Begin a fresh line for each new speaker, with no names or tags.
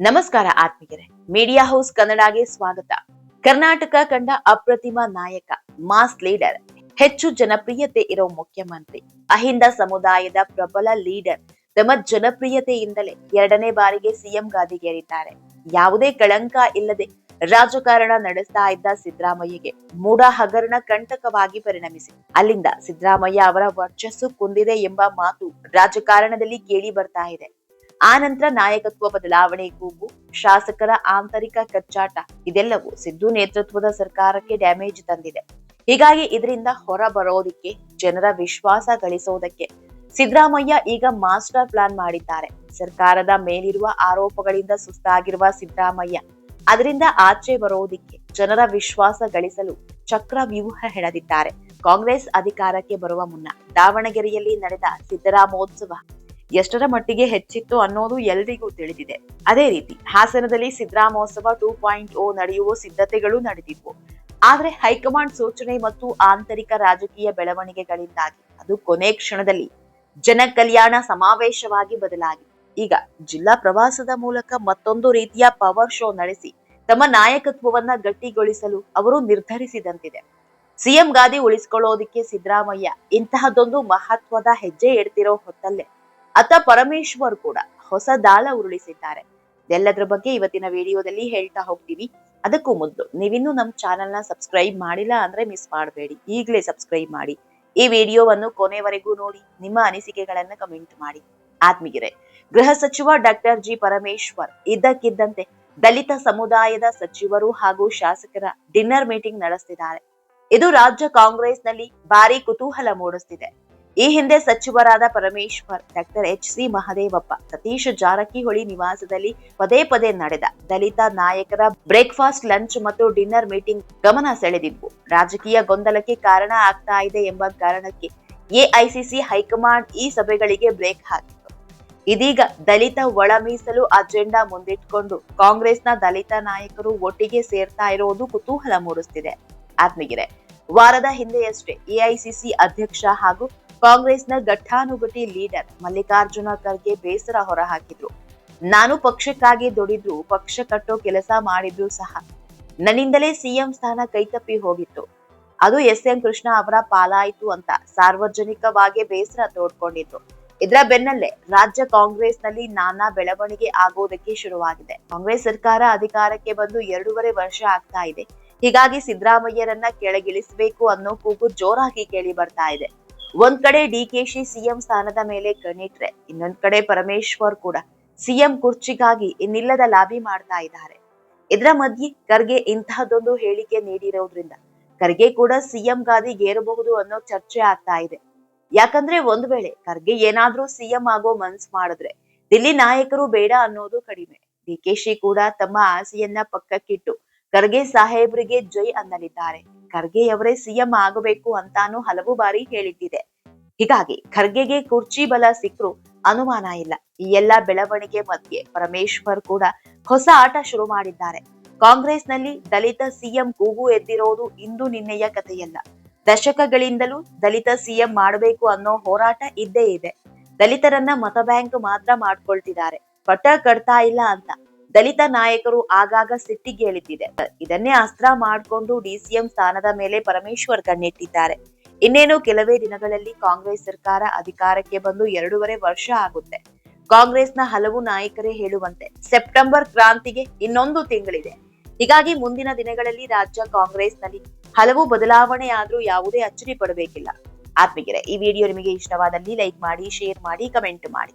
ನಮಸ್ಕಾರ ಆತ್ಮೀಯರೇ. Media house ಕನ್ನಡಗೆ ಸ್ವಾಗತ. ಕರ್ನಾಟಕ ಕಂಡ ಅಪ್ರತಿಮ ನಾಯಕ ಮಾಸ್ ಲೀಡರ್ ಹೆಚ್ಚು ಜನಪ್ರಿಯತೆ ಇರೋ ಮುಖ್ಯಮಂತ್ರಿ, ಅಹಿಂದ ಸಮುದಾಯದ ಪ್ರಬಲ ಲೀಡರ್ ತಮ್ಮ ಜನಪ್ರಿಯತೆಯಿಂದಲೇ ಎರಡನೇ ಬಾರಿಗೆ ಸಿಎಂ ಗಾದಿಗೇರಿದ್ದಾರೆ. ಯಾವುದೇ ಕಳಂಕ ಇಲ್ಲದೆ ರಾಜಕಾರಣ ನಡೆಸ್ತಾ ಇದ್ದ ಸಿದ್ದರಾಮಯ್ಯಗೆ ಮೂಡ ಹಗರಣ ಕಂಟಕವಾಗಿ ಪರಿಣಮಿಸಿ. ಅಲ್ಲಿಂದ ಸಿದ್ದರಾಮಯ್ಯ ಅವರ ವರ್ಚಸ್ಸು ಕುಂದಿದೆ ಎಂಬ ಮಾತು ರಾಜಕಾರಣದಲ್ಲಿ ಕೇಳಿ ಬರ್ತಾ ಇದೆ. ಆ ನಂತರ ನಾಯಕತ್ವ ಬದಲಾವಣೆ ಕೂಗು, ಶಾಸಕರ ಆಂತರಿಕ ಕಚ್ಚಾಟ, ಇದೆಲ್ಲವೂ ಸಿದ್ದು ನೇತೃತ್ವದ ಸರ್ಕಾರಕ್ಕೆ ಡ್ಯಾಮೇಜ್ ತಂದಿದೆ. ಹೀಗಾಗಿ ಇದರಿಂದ ಹೊರ ಬರೋದಿಕ್ಕೆ ಜನರ ವಿಶ್ವಾಸ ಗಳಿಸೋದಕ್ಕೆ ಸಿದ್ದರಾಮಯ್ಯ ಈಗ ಮಾಸ್ಟರ್ ಪ್ಲಾನ್ ಮಾಡಿದ್ದಾರೆ. ಸರ್ಕಾರದ ಮೇಲಿರುವ ಆರೋಪಗಳಿಂದ ಸುಸ್ತಾಗಿರುವ ಸಿದ್ದರಾಮಯ್ಯ, ಅದರಿಂದ ಆಚೆ ಬರೋದಿಕ್ಕೆ ಜನರ ವಿಶ್ವಾಸ ಗಳಿಸಲು ಚಕ್ರ ವ್ಯೂಹ ಹೆಣೆದಿದ್ದಾರೆ. ಕಾಂಗ್ರೆಸ್ ಅಧಿಕಾರಕ್ಕೆ ಬರುವ ಮುನ್ನ ದಾವಣಗೆರೆಯಲ್ಲಿ ನಡೆದ ಸಿದ್ದರಾಮೋತ್ಸವ ಎಷ್ಟರ ಮಟ್ಟಿಗೆ ಹೆಚ್ಚಿತ್ತು ಅನ್ನೋದು ಎಲ್ರಿಗೂ ತಿಳಿದಿದೆ. ಅದೇ ರೀತಿ, ಹಾಸನದಲ್ಲಿ ಸಿದ್ದರಾಮೋತ್ಸವ ಟೂ ಪಾಯಿಂಟ್ ಓ ನಡೆಯುವ ಸಿದ್ಧತೆಗಳು ನಡೆದಿದ್ವು. ಆದ್ರೆ ಹೈಕಮಾಂಡ್ ಸೂಚನೆ ಮತ್ತು ಆಂತರಿಕ ರಾಜಕೀಯ ಬೆಳವಣಿಗೆಗಳಿಂದಾಗಿ, ಅದು ಕೊನೆ ಕ್ಷಣದಲ್ಲಿ ಜನ ಕಲ್ಯಾಣ ಸಮಾವೇಶವಾಗಿ ಬದಲಾಗಿದೆ ಈಗ ಜಿಲ್ಲಾ ಪ್ರವಾಸದ ಮೂಲಕ ಮತ್ತೊಂದು ರೀತಿಯ ಪವರ್ ಶೋ ನಡೆಸಿ, ತಮ್ಮ ನಾಯಕತ್ವವನ್ನ ಗಟ್ಟಿಗೊಳಿಸಲು ಅವರು ನಿರ್ಧರಿಸಿದಂತಿದೆ. ಸಿಎಂ ಗಾದಿ ಉಳಿಸಿಕೊಳ್ಳೋದಿಕ್ಕೆ ಸಿದ್ದರಾಮಯ್ಯ ಇಂತಹದೊಂದು ಮಹತ್ವದ ಹೆಜ್ಜೆ ಇಡ್ತಿರೋ ಹೊತ್ತಲ್ಲೇ ಅತ್ತ ಪರಮೇಶ್ವರ್ ಕೂಡ ಹೊಸ ದಾಳ ಉರುಳಿಸಿದ್ದಾರೆ. ಇದೆಲ್ಲದ್ರ ಬಗ್ಗೆ ಇವತ್ತಿನ ವಿಡಿಯೋದಲ್ಲಿ ಹೇಳ್ತಾ ಹೋಗ್ತೀವಿ. ಅದಕ್ಕೂ ಮೊದಲು ನೀವಿನ್ನೂ ನಮ್ಮ ಚಾನೆಲ್ನ ಸಬ್ಸ್ಕ್ರೈಬ್ ಮಾಡಿಲ್ಲ ಅಂದ್ರೆ ಮಿಸ್ ಮಾಡಬೇಡಿ. ಈಗಲೇ ಸಬ್ಸ್ಕ್ರೈಬ್ ಮಾಡಿ. ಈ ವಿಡಿಯೋವನ್ನು ಕೊನೆವರೆಗೂ ನೋಡಿ, ನಿಮ್ಮ ಅನಿಸಿಕೆಗಳನ್ನ ಕಮೆಂಟ್ ಮಾಡಿ. ಆತ್ಮೀಯರೇ, ಗೃಹ ಸಚಿವ ಡಾಕ್ಟರ್ ಜಿ ಪರಮೇಶ್ವರ್ ಇದ್ದಕ್ಕಿದ್ದಂತೆ ದಲಿತ ಸಮುದಾಯದ ಸಚಿವರು ಹಾಗೂ ಶಾಸಕರ ಡಿನ್ನರ್ ಮೀಟಿಂಗ್ ನಡೆಸ್ತಿದ್ದಾರೆ. ಇದು ರಾಜ್ಯ ಕಾಂಗ್ರೆಸ್ನಲ್ಲಿ ಭಾರಿ ಕುತೂಹಲ ಮೂಡಿಸ್ತಿದೆ. ಈ ಹಿಂದೆ ಸಚಿವರಾದ Parameshwar, doctor H C Mahadevappa, Satish Jarkiholi ನಿವಾಸದಲ್ಲಿ ಪದೇ ಪದೇ ನಡೆದ ದಲಿತ ನಾಯಕರ ಬ್ರೇಕ್ಫಾಸ್ಟ್, ಲಂಚ್ ಮತ್ತು ಡಿನ್ನರ್ ಮೀಟಿಂಗ್ ಗಮನ ಸೆಳೆದಿದ್ವು. ರಾಜಕೀಯ ಗೊಂದಲಕ್ಕೆ ಕಾರಣ ಆಗ್ತಾ ಇದೆ ಎಂಬ ಕಾರಣಕ್ಕೆ ಎಐಸಿಸಿ ಹೈಕಮಾಂಡ್ ಈ ಸಭೆಗಳಿಗೆ ಬ್ರೇಕ್ ಹಾಕಿತ್ತು. ಇದೀಗ ದಲಿತ ಒಳ ಮೀಸಲು ಅಜೆಂಡಾ ಮುಂದಿಟ್ಕೊಂಡು ಕಾಂಗ್ರೆಸ್ನ ದಲಿತ ನಾಯಕರು ಒಟ್ಟಿಗೆ ಸೇರ್ತಾ ಇರೋದು ಕುತೂಹಲ ಮೂಡಿಸ್ತಿದೆ. ಆತ್ಮಗಿರೆ ವಾರದ ಹಿಂದೆಯಷ್ಟೇ ಎಐಸಿಸಿ ಅಧ್ಯಕ್ಷ ಹಾಗೂ ಕಾಂಗ್ರೆಸ್ನ ಘಟ್ಟಾನುಘಟಿ ಲೀಡರ್ ಮಲ್ಲಿಕಾರ್ಜುನ ಖರ್ಗೆ ಬೇಸರ ಹೊರಹಾಕಿದ್ರು. ನಾನು ಪಕ್ಷಕ್ಕಾಗಿ ದುಡಿದ್ರು, ಪಕ್ಷ ಕಟ್ಟೋ ಕೆಲಸ ಮಾಡಿದ್ರು ಸಹ. ನನ್ನಿಂದಲೇ ಸಿಎಂ ಸ್ಥಾನ ಕೈತಪ್ಪಿ ಹೋಗಿತ್ತು. ಅದು ಎಸ್ ಎಂ ಕೃಷ್ಣ ಅವರ ಪಾಲಾಯಿತು ಅಂತ ಸಾರ್ವಜನಿಕವಾಗಿ ಬೇಸರ ತೋಡ್ಕೊಂಡಿದ್ರು. ಇದರ ಬೆನ್ನಲ್ಲೇ ರಾಜ್ಯ ಕಾಂಗ್ರೆಸ್ನಲ್ಲಿ ನಾನಾ ಬೆಳವಣಿಗೆ ಆಗೋದಕ್ಕೆ ಶುರುವಾಗಿದೆ. ಕಾಂಗ್ರೆಸ್ ಸರ್ಕಾರ ಅಧಿಕಾರಕ್ಕೆ ಬಂದು ಎರಡೂವರೆ ವರ್ಷ ಆಗ್ತಾ ಇದೆ. ಹೀಗಾಗಿ ಸಿದ್ದರಾಮಯ್ಯರನ್ನ ಕೆಳಗಿಳಿಸಬೇಕು ಅನ್ನೋ ಕೂಗು ಜೋರಾಗಿ ಕೇಳಿ ಬರ್ತಾ ಇದೆ. ಒಂದ್ ಕಡೆ ಡಿಕೆಶಿ ಸಿಎಂ ಸ್ಥಾನದ ಮೇಲೆ ಕಣ್ಣಿಟ್ರೆ, ಇನ್ನೊಂದ್ ಕಡೆ ಪರಮೇಶ್ವರ್ ಕೂಡ ಸಿಎಂ ಕುರ್ಚಿಗಾಗಿ ಇನ್ನಿಲ್ಲದ ಲಾಬಿ ಮಾಡ್ತಾ ಇದ್ದಾರೆ. ಇದರ ಮಧ್ಯೆ ಖರ್ಗೆ ಇಂತಹದೊಂದು ಹೇಳಿಕೆ ನೀಡಿರೋದ್ರಿಂದ ಖರ್ಗೆ ಕೂಡ ಸಿಎಂ ಗಾದಿಗೇರಬಹುದು ಅನ್ನೋ ಚರ್ಚೆ ಆಗ್ತಾ ಇದೆ. ಯಾಕಂದ್ರೆ ಒಂದ್ ವೇಳೆ ಖರ್ಗೆ ಏನಾದ್ರೂ ಸಿಎಂ ಆಗೋ ಮನ್ಸ್ ಮಾಡಿದ್ರೆ ದಿಲ್ಲಿ ನಾಯಕರು ಬೇಡ ಅನ್ನೋದು ಕಡಿಮೆ. ಡಿಕೆಶಿ ಕೂಡ ತಮ್ಮ ಆಸೆಯನ್ನ ಪಕ್ಕಕ್ಕಿಟ್ಟು ಖರ್ಗೆ ಸಾಹೇಬ್ರಿಗೆ ಜೈ ಅನ್ನಲಿದ್ದಾರೆ. ಖರ್ಗೆಯವರೇ ಸಿಎಂ ಆಗಬೇಕು ಅಂತಾನು ಹಲವು ಬಾರಿ ಹೇಳಿದ್ದಿದೆ. ಹೀಗಾಗಿ ಖರ್ಗೆಗೆ ಕುರ್ಚಿ ಬಲ ಸಿಕ್ಕರು ಅನುಮಾನ ಇಲ್ಲ. ಈ ಎಲ್ಲಾ ಬೆಳವಣಿಗೆ ಮಧ್ಯೆ ಪರಮೇಶ್ವರ್ ಕೂಡ ಹೊಸ ಆಟ ಶುರು ಮಾಡಿದ್ದಾರೆ. ಕಾಂಗ್ರೆಸ್ನಲ್ಲಿ ದಲಿತ ಸಿಎಂ ಕೂಗು ಎದ್ದಿರೋದು ಇಂದು ನಿನ್ನೆಯ ಕಥೆಯಲ್ಲ. ದಶಕಗಳಿಂದಲೂ ದಲಿತ ಸಿಎಂ ಮಾಡಬೇಕು ಅನ್ನೋ ಹೋರಾಟ ಇದ್ದೇ ಇದೆ. ದಲಿತರನ್ನ ಮತ ಬ್ಯಾಂಕ್ ಮಾತ್ರ ಮಾಡ್ಕೊಳ್ತಿದ್ದಾರೆ. ಪಟ ಕಡ್ತಾ ಇಲ್ಲ ಅಂತ. ದಲಿತ ನಾಯಕರು ಆಗಾಗ ಸಿಟ್ಟಿಗೇಳಿದ್ದಿದೆ ಇದನ್ನೇ ಅಸ್ತ್ರ ಮಾಡಿಕೊಂಡು ಡಿಸಿಎಂ ಸ್ಥಾನದ ಮೇಲೆ ಪರಮೇಶ್ವರ್ ಕಣ್ಣಿಟ್ಟಿದ್ದಾರೆ ಇನ್ನೇನು ಕೆಲವೇ ದಿನಗಳಲ್ಲಿ ಕಾಂಗ್ರೆಸ್ ಸರ್ಕಾರ ಅಧಿಕಾರಕ್ಕೆ ಬಂದು ಎರಡೂವರೆ ವರ್ಷ ಆಗುತ್ತೆ. ಕಾಂಗ್ರೆಸ್ನ ಹಲವು ನಾಯಕರೇ ಹೇಳುವಂತೆ ಸೆಪ್ಟೆಂಬರ್ ಕ್ರಾಂತಿಗೆ ಇನ್ನೊಂದು ತಿಂಗಳಿದೆ. ಹೀಗಾಗಿ ಮುಂದಿನ ದಿನಗಳಲ್ಲಿ ರಾಜ್ಯ ಕಾಂಗ್ರೆಸ್ನಲ್ಲಿ ಹಲವು ಬದಲಾವಣೆ ಆದ್ರೂ ಯಾವುದೇ ಅಚ್ಚರಿ ಪಡಬೇಕಿಲ್ಲ. ಆತ್ಮೀಗೆರೆ ಈ ವಿಡಿಯೋ ನಿಮಗೆ ಇಷ್ಟವಾದಲ್ಲಿ ಲೈಕ್ ಮಾಡಿ, ಶೇರ್ ಮಾಡಿ, ಕಮೆಂಟ್ ಮಾಡಿ.